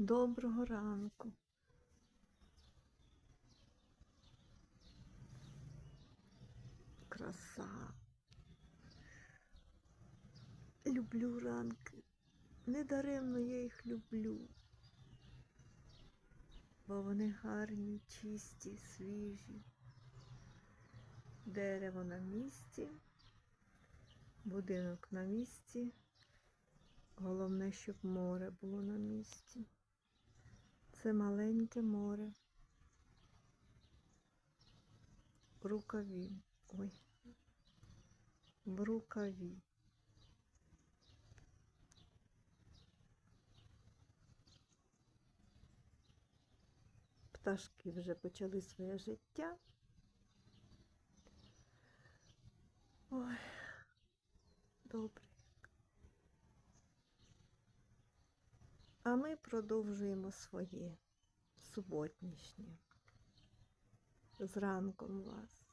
Доброго ранку. Краса. Люблю ранки. Недаремно я їх люблю. Бо вони гарні, чисті, свіжі. Дерево на місці, будинок на місці. Головне, щоб море було на місці. Це маленьке море. В рукаві. Ой. В рукаві. Пташки вже почали своє життя. Ой, добре. А ми продовжуємо своє суботнішнє. З ранком вас.